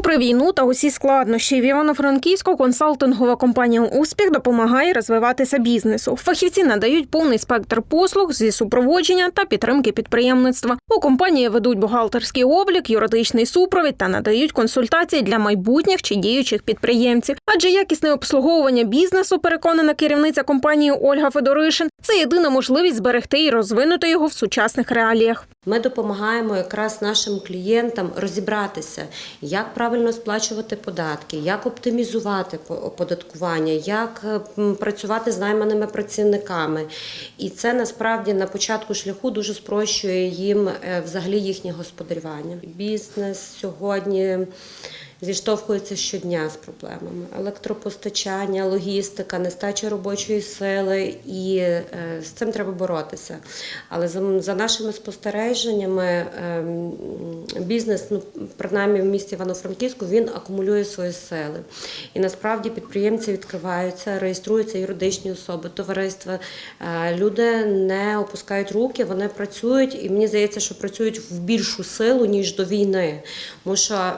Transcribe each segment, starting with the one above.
Попри війну та усі складнощі, в Івано-Франківську консалтингова компанія Успіх допомагає розвиватися бізнесу. Фахівці надають повний спектр послуг зі супроводження та підтримки підприємництва. У компанії ведуть бухгалтерський облік, юридичний супровід та надають консультації для майбутніх чи діючих підприємців. Адже якісне обслуговування бізнесу, переконана керівниця компанії Ольга Федоришин, це єдина можливість зберегти і розвинути його в сучасних реаліях. Ми допомагаємо якраз нашим клієнтам розібратися, як правильно сплачувати податки, як оптимізувати оподаткування, як е, працювати з найманими працівниками. І це насправді на початку шляху дуже спрощує їм е, взагалі їхнє господарювання. Бізнес сьогодні. Зіштовхується щодня з проблемами електропостачання, логістика, нестача робочої сили, і е, з цим треба боротися. Але за, нашими спостереженнями, ем, бізнес, ну принаймні в місті Івано-Франківську, він акумулює свої сили. І насправді підприємці відкриваються, реєструються юридичні особи, товариства. Е, Люди не опускають руки, вони працюють, і мені здається, що працюють в більшу силу ніж до війни. Тому що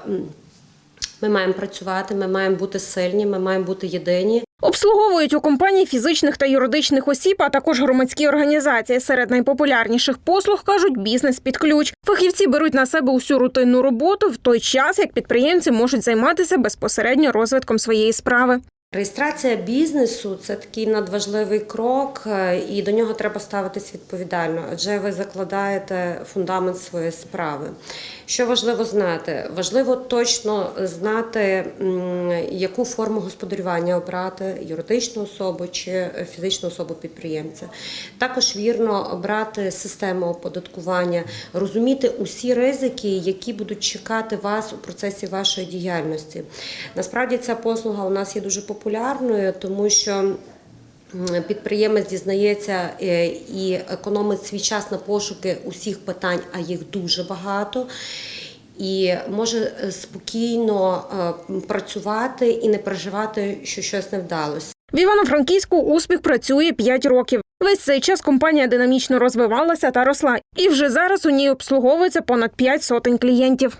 ми маємо працювати, ми маємо бути сильні, ми маємо бути єдині. Обслуговують у компанії фізичних та юридичних осіб, а також громадські організації. Серед найпопулярніших послуг кажуть бізнес під ключ. Фахівці беруть на себе усю рутинну роботу в той час, як підприємці можуть займатися безпосередньо розвитком своєї справи. Реєстрація бізнесу це такий надважливий крок, е, і до нього треба ставитись відповідально, адже ви закладаєте фундамент своєї справи. Що важливо знати? Важливо точно знати, яку форму господарювання обрати юридичну особу чи фізичну особу підприємця. Також вірно обрати систему оподаткування, розуміти усі ризики, які будуть чекати вас у процесі вашої діяльності. Насправді ця послуга у нас є дуже популярною, тому що підприємець дізнається е, і економить свій час на пошуки усіх питань, а їх дуже багато. І може е, спокійно е, працювати і не переживати, що щось не вдалося. В Івано-Франківську успіх працює 5 років. Весь цей час компанія динамічно розвивалася та росла, і вже зараз у ній обслуговується понад 5 сотень клієнтів.